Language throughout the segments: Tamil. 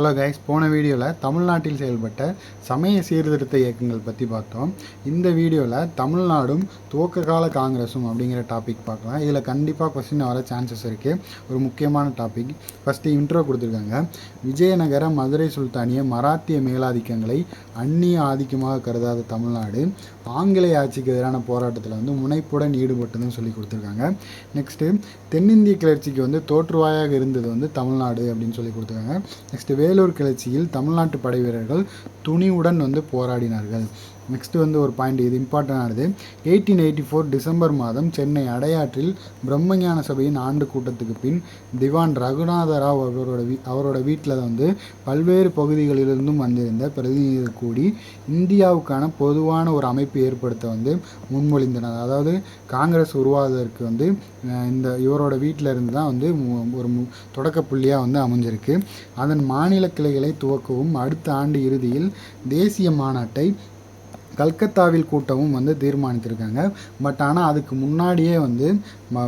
ஹலோ கைஸ் போன வீடியோவில் தமிழ்நாட்டில் செயல்பட்ட சமய சீர்திருத்த இயக்கங்கள் பற்றி பார்த்தோம். இந்த வீடியோவில் தமிழ்நாடும் துவக்க கால காங்கிரஸும் அப்படிங்கிற டாபிக் பார்க்கலாம். இதில் கண்டிப்பாக கொஸ்டின் வர சான்சஸ் இருக்குது ஒரு முக்கியமான டாபிக் ஃபஸ்ட்டு இன்ட்ரோ கொடுத்துருக்காங்க. விஜயநகர மதுரை சுல்தானிய மராத்திய மேலாதிக்கங்களை அந்நிய ஆதிக்கமாக கருதாத தமிழ்நாடு. ஆங்கிலேய ஆட்சிக்கு எதிரான போராட்டத்தில் வந்து முனைப்புடன் ஈடுபட்டதுன்னு சொல்லி கொடுத்துருக்காங்க. நெக்ஸ்ட்டு தென்னிந்திய கிளர்ச்சிக்கு வந்து தோற்றுவாயாக இருந்தது வந்து தமிழ்நாடு அப்படின்னு சொல்லி கொடுத்துருக்காங்க. நெக்ஸ்ட்டு வேலூர் கிளர்ச்சியில் தமிழ்நாட்டு படை வீரர்கள் துணிவுடன் வந்து போராடினார்கள். நெக்ஸ்ட்டு வந்து ஒரு பாயிண்ட் இது இம்பார்ட்டண்டானது எயிட்டீன் எயிட்டி ஃபோர் டிசம்பர் மாதம் சென்னை அடையாற்றில் பிரம்மஞான சபையின் ஆண்டு கூட்டத்துக்கு பின் திவான் ரகுநாத ராவ் அவரோட வீ அவரோட வீட்டில் வந்து பல்வேறு பகுதிகளிலிருந்தும் வந்திருந்த பிரதிநிதிகள் கூடி இந்தியாவுக்கான பொதுவான ஒரு அமைப்பு ஏற்படுத்த வந்து முன்மொழிந்தனர். அதாவது காங்கிரஸ் உருவாவதற்கு வந்து இந்த இவரோட வீட்டில் இருந்து தான் வந்து மு- ஒரு மு- தொடக்க புள்ளியாக வந்து அமைஞ்சிருக்கு. அதன் மாநில கிளைகளை துவக்கவும் அடுத்த ஆண்டு இறுதியில் தேசிய மாநாட்டை கல்கத்தாவில் கூட்டவும் வந்து தீர்மானித்திருக்காங்க. பட் ஆனால் அதுக்கு முன்னாடியே வந்து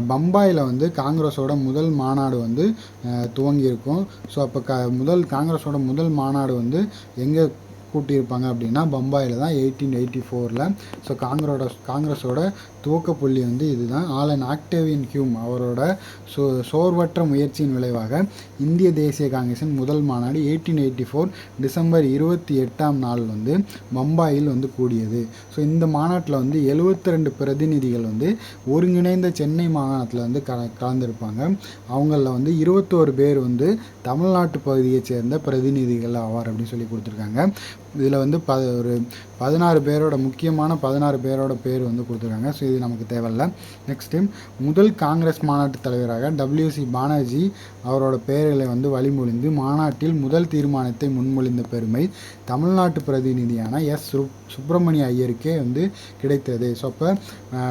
பம்பாயில் வந்து காங்கிரஸோட முதல் மாநாடு வந்து அஹ், துவங்கியிருக்கும். ஸோ அப்போ க முதல் காங்கிரஸோட முதல் மாநாடு வந்து எங்கே கூட்டியிருப்பாங்க அப்படின்னா பம்பாயில் தான் எயிட்டீன் எயிட்டி ஃபோரில் ஸோ காங்கிரோட காங்கிரஸோட துவக்க புள்ளி வந்து இதுதான். ஆலன் ஆக்டேவியன் ஹியூம் அவரோட சோ சோர்வற்ற முயற்சியின் விளைவாக இந்திய தேசிய காங்கிரஸின் முதல் மாநாடு எயிட்டீன் எயிட்டி ஃபோர் டிசம்பர் இருபத்தி எட்டாம் நாள் வந்து பம்பாயில் வந்து கூடியது. ஸோ இந்த மாநாட்டில் வந்து எழுபத்தி ரெண்டு பிரதிநிதிகள் வந்து ஒருங்கிணைந்த சென்னை மாகாணத்தில் வந்து க கலந்துருப்பாங்க. அவங்களில் வந்து இருபத்தோரு பேர் வந்து தமிழ்நாட்டு பகுதியை சேர்ந்த பிரதிநிதிகள் ஆவார் அப்படின்னு சொல்லி கொடுத்துருக்காங்க. இதில் வந்து ப ஒரு பதினாறு பேரோட முக்கியமான பதினாறு பேரோட பேர் வந்து கொடுத்துருக்காங்க. ஸோ இது நமக்கு தேவையில்ல. நெக்ஸ்ட்டு முதல் காங்கிரஸ் மாநாட்டு தலைவராக டபிள்யூசி பானர்ஜி அவரோட பெயர்களை வந்து வழிமொழிந்து மாநாட்டில் முதல் தீர்மானத்தை முன்மொழிந்த பெருமை தமிழ்நாட்டு பிரதிநிதியான எஸ். சு சுப்பிரமணிய ஐயருக்கே வந்து கிடைத்தது. ஸோ அப்போ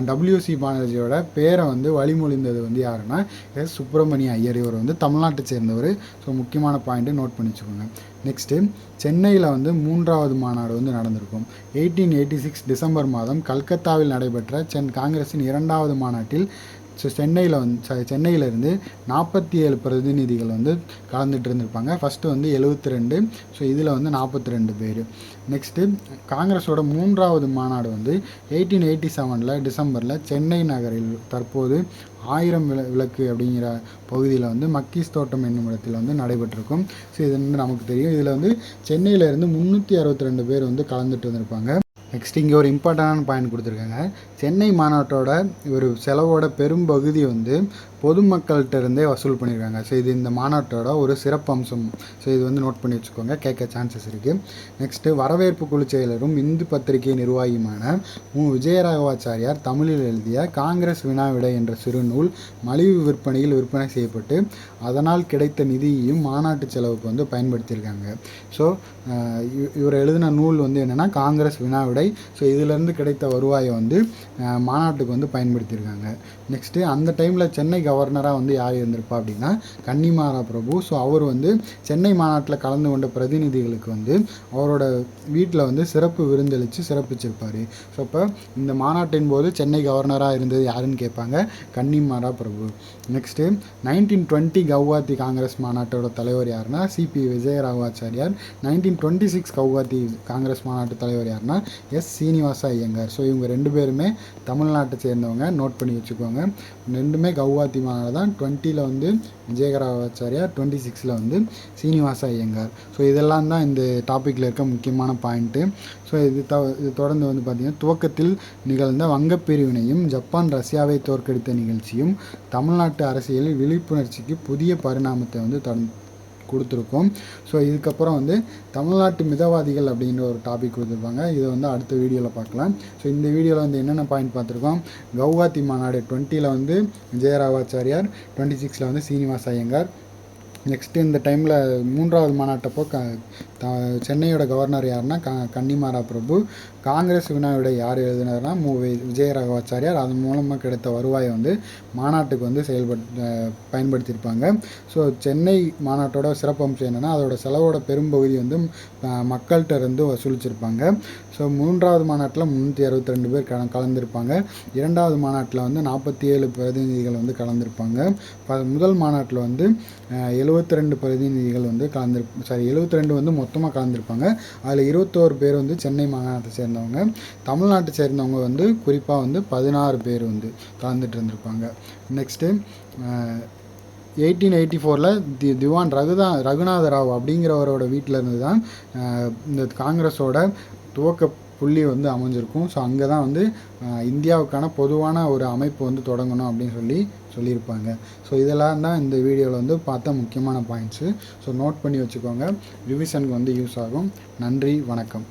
டபிள்யூசி பானர்ஜியோட பேரை வந்து வழிமொழிந்தது வந்து யாருன்னா எஸ். சுப்பிரமணிய ஐயர். இவர் வந்து தமிழ்நாட்டை சேர்ந்தவர். ஸோ முக்கியமான பாயிண்ட்டு நோட் பண்ணி வச்சுக்கோங்க நெக்ஸ்ட்டு சென்னையில் வந்து மூன்றாவது மாநாடு வந்து நடந்திருக்கும். எயிட்டீன் எயிட்டி சிக்ஸ் டிசம்பர் மாதம் கல்கத்தாவில் நடைபெற்ற சென் காங்கிரஸின் இரண்டாவது மாநாட்டில் ஸோ சென்னையில் வந்து ச- சென்னையிலேருந்து நாற்பத்தி ஏழு பிரதிநிதிகள் வந்து கலந்துட்டு இருந்திருப்பாங்க. ஃபஸ்ட்டு வந்து எழுபத்தி ரெண்டு ஸோ இதில் வந்து நாற்பத்தி ரெண்டு பேர். நெக்ஸ்ட்டு காங்கிரஸோட மூன்றாவது மாநாடு வந்து எயிட்டீன் எயிட்டி செவனில் டிசம்பரில் சென்னை நகரில் தற்போது ஆயிரம் விள விளக்கு அப்படிங்கிற பகுதியில் வந்து மக்கீஸ் தோட்டம் என்னும் இடத்தில் வந்து நடைபெற்றிருக்கும். ஸோ இது வந்து நமக்கு தெரியும். இதில் வந்து சென்னையிலேருந்து முந்நூற்றி அறுபத்தி ரெண்டு பேர் வந்து கலந்துட்டு வந்திருப்பாங்க. நெக்ஸ்ட் இங்கே ஒரு இம்பார்ட்டண்டான பாயிண்ட் கொடுத்துருக்காங்க. சென்னை மாநாட்டோட ஒரு செலவோட பெரும்பகுதி வந்து பொதுமக்கள்கிட்ட இருந்தே வசூல் பண்ணியிருக்காங்க ஸோ இது இந்த மாநாட்டோட ஒரு சிறப்பம்சம் ஸோ இது வந்து நோட் பண்ணி வச்சுக்கோங்க. கேட்க சான்சஸ் இருக்குது நெக்ஸ்ட்டு வரவேற்பு குழு செயலரும் இந்து பத்திரிகை நிர்வாகியுமான மு. விஜயராகவாச்சாரியார் தமிழில் எழுதிய காங்கிரஸ் வினாவிடை என்ற சிறுநூல் மலிவு விற்பனையில் விற்பனை செய்யப்பட்டு அதனால் கிடைத்த நிதியையும் மாநாட்டு செலவுக்கு வந்து பயன்படுத்தியிருக்காங்க. ஸோ இவர் எழுதின நூல் வந்து என்னென்னா காங்கிரஸ் வினாவிடை. ஸோ இதிலேருந்து கிடைத்த வருவாயை வந்து மாநாட்டுக்கு வந்து பயன்படுத்தியிருக்காங்க. நெக்ஸ்ட்டு அந்த டைமில் சென்னை கவர்னராக வந்து யார் இருந்திருப்பா அப்படின்னா கன்னிமாரா பிரபு. ஸோ அவர் வந்து சென்னை மாநாட்டில் கலந்து கொண்ட பிரதிநிதிகளுக்கு வந்து அவரோட வீட்டில் வந்து சிறப்பு விருந்தளித்து சிறப்பிச்சிருப்பார். ஸோ அப்போ இந்த மாநாட்டின் போது சென்னை கவர்னராக இருந்தது யாருன்னு கேட்பாங்க? கன்னிமாரா பிரபு. Next nineteen twenty Guwahati Congress மாநாட்டோட தலைவர் யாருன்னா? C P Vijayaraghavachariar nineteen twenty six Guwahati Congress மாநாட்டு தலைவர் யாருன்னா? எஸ் சீனிவாசா ஐயங்கார். ஸோ இவங்க ரெண்டு பேருமே தமிழ்நாட்டை சேர்ந்தவங்க. நோட் பண்ணி வச்சுக்கோங்க. ரெண்டுமே கவுகாத்தி மாநாடு தான் டுவெண்ட்டியில் வந்து விஜயராவாச்சாரியார் டுவெண்ட்டி சிக்ஸில் வந்து சீனிவாச ஐயங்கார் ஸோ இதெல்லாம் தான் இந்த டாப்பிக்கில் இருக்க முக்கியமான பாயிண்ட்டு ஸோ இது த இது தொடர்ந்து வந்து பார்த்திங்கன்னா துவக்கத்தில் நிகழ்ந்த வங்கப் பிரிவினையும் ஜப்பான் ரஷ்யாவை தோற்கடித்த நிகழ்ச்சியும் தமிழ்நாட்டு அரசியலில் விழிப்புணர்ச்சிக்கு புதிய பரிணாமத்தை வந்து தொடர்ந்து கொடுத்துருக்கோம். ஸோ இதுக்கப்புறம் வந்து தமிழ்நாட்டு மிதவாதிகள் அப்படின்ற ஒரு டாபிக் கொடுத்துருப்பாங்க. இதை வந்து அடுத்த வீடியோவில் பார்க்கலாம். ஸோ இந்த வீடியோவில் வந்து என்னென்ன பாயிண்ட் பார்த்துருக்கோம்? கௌஹாத்தி மாநாடு டுவெண்ட்டியில் வந்து ஜெயராவாச்சாரியார் டுவெண்ட்டி சிக்ஸில் வந்து சீனிவாச ஐயங்கார். நெக்ஸ்ட்டு இந்த டைமில் மூன்றாவது மாநாட்டப்போ க சென்னையோட கவர்னர் யாருன்னா க கன்னிமாரா பிரபு. காங்கிரஸ் வினாவிட யார் எழுதினார்னா மு. வி- விஜயராகவாச்சாரியார். அதன் மூலமாக கிடைத்த வருவாயை வந்து மாநாட்டுக்கு வந்து செயல்பட் பயன்படுத்தியிருப்பாங்க. ஸோ சென்னை மாநாட்டோட சிறப்பம்சம் என்னென்னா அதோட செலவோட பெரும்பகுதி வந்து மக்கள்கிட்ட இருந்து வசூலிச்சிருப்பாங்க. ஸோ மூன்றாவது மாநாட்டில் முந்நூற்றி அறுபத்தி ரெண்டு பேர் கல கலந்துருப்பாங்க. இரண்டாவது மாநாட்டில் வந்து நாற்பத்தி ஏழு பிரதிநிதிகள் வந்து கலந்துருப்பாங்க. ப முதல் மாநாட்டில் வந்து எழுபத்தி ரெண்டு பிரதிநிதிகள் வந்து கலந்துரு சாரி எழுபத்தி ரெண்டு வந்து மொத்தமாக கலந்துருப்பாங்க. அதில் இருபத்தோரு பேர் வந்து சென்னை மாகாணத்தை சேர்ந்தவங்க. தமிழ்நாட்டை சேர்ந்தவங்க வந்து குறிப்பாக வந்து பதினாறு பேர் வந்து கலந்துட்டு இருந்திருப்பாங்க. நெக்ஸ்ட்டு எயிட்டீன் எயிட்டி ஃபோரில் தி திவான் ரகுதா ரகுநாத ராவ் அப்படிங்கிறவரோட வீட்டில் இருந்து தான் இந்த காங்கிரஸோட துவக்க புள்ளி வந்து அமைஞ்சிருக்கும். ஸோ அங்கே தான் வந்து இந்தியாவுக்கான பொதுவான ஒரு அமைப்பு வந்து தொடங்கணும் அப்படின்னு சொல்லி சொல்லியிருப்பாங்க. ஸோ இதெல்லாம் தான் இந்த வீடியோவில் வந்து பார்த்த முக்கியமான பாயிண்ட்ஸு ஸோ நோட் பண்ணி வச்சுக்கோங்க. ரிவிஷனுக்கு வந்து யூஸ் ஆகும். நன்றி வணக்கம்.